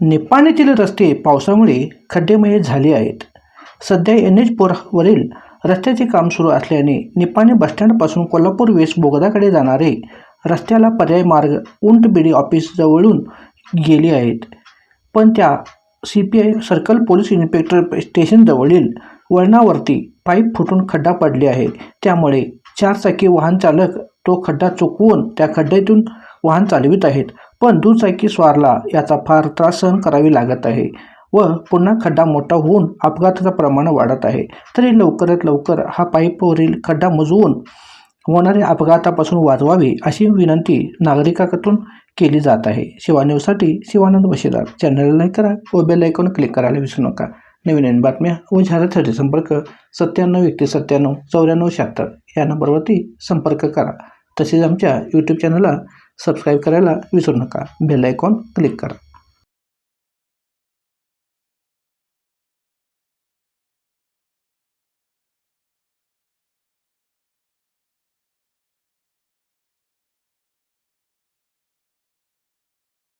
निपाणीतील रस्ते पावसामुळे खड्डेमय झाले आहेत. सध्या एन एच फोरवरील रस्त्याचे काम सुरू असल्याने निपाणी बसस्टँडपासून कोल्हापूर वेस्ट बोगदाकडे जाणारे रस्त्याला पर्याय मार्ग उंटबिडी ऑफिसजवळून गेले आहेत. पण त्या C P I circle police inspector स्टेशनजवळील वळणावरती पाईप फुटून खड्डा पडले आहे. त्यामुळे चारचाकी वाहन चालक तो खड्डा चुकवून त्या खड्ड्यातून वाहन चालवित आहेत. पण दुचाकी स्वारला याचा फार त्रास सहन करावी लागत आहे व पुन्हा खड्डा मोठा होऊन अपघाताचं प्रमाण वाढत आहे. तरी लवकरात लवकर हा पाईपवरील खड्डा मुजवून होणाऱ्या अपघातापासून वाचवावे अशी विनंती नागरिकातून केली जात आहे. शिवान्यूजसाठी शिवानंद बशीदार. चॅनलला लाईक करा व बेल आयकॉन क्लिक करायला विसरू नका. नवीन नवीन बातम्या व जाहिरातीसाठी संपर्क सत्त्याण्णव एकतीस सत्त्याण्णव चौऱ्याण्णव शहात्तर या नंबरवरती संपर्क करा. तसेच आमच्या यूट्यूब चॅनलला सबस्क्राईब करायला विसरू नका. बेल आयकॉन क्लिक करा.